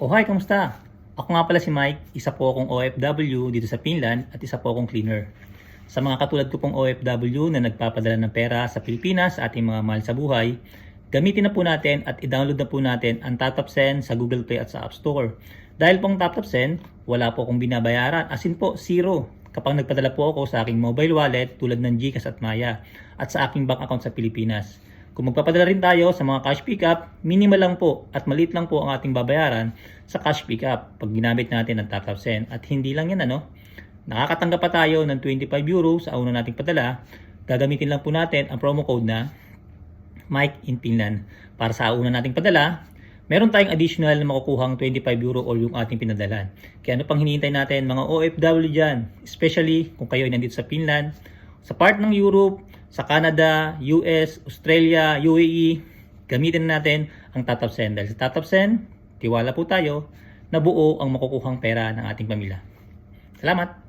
Oh hi, kamusta? Ako nga pala si Mike, isa po akong OFW dito sa Finland at isa po akong cleaner. Sa mga katulad ko pong OFW na nagpapadala ng pera sa Pilipinas sa ating mga mahal sa buhay, gamitin na po natin at i-download na po natin ang Tatap Send sa Google Play at sa App Store. Dahil pong Tatap Send, wala po akong binabayaran, as in po, zero. Kapag nagpadala po ako sa aking mobile wallet tulad ng GCash at Maya at sa aking bank account sa Pilipinas. Kung magpapadala rin tayo sa mga cash pickup, minimal lang po at maliit lang po ang ating babayaran sa cash pickup pag ginamit natin ang Tatap Send. At hindi lang yan ano, nakakatanggap pa tayo ng 25 euros sa una nating padala. Gagamitin lang po natin ang promo code na Mike in Finland. Para sa una nating padala, meron tayong additional na makukuhang 25 euro or yung ating pinadalan. Kaya ano pang hinihintay natin mga OFW dyan, especially kung kayo ay nandito sa Finland, sa part ng Europe, sa Canada, US, Australia, UAE, gamitin natin ang Tatap Send. Dahil sa Tatap Send, tiwala po tayo na buo ang makukuhang pera ng ating pamilya. Salamat!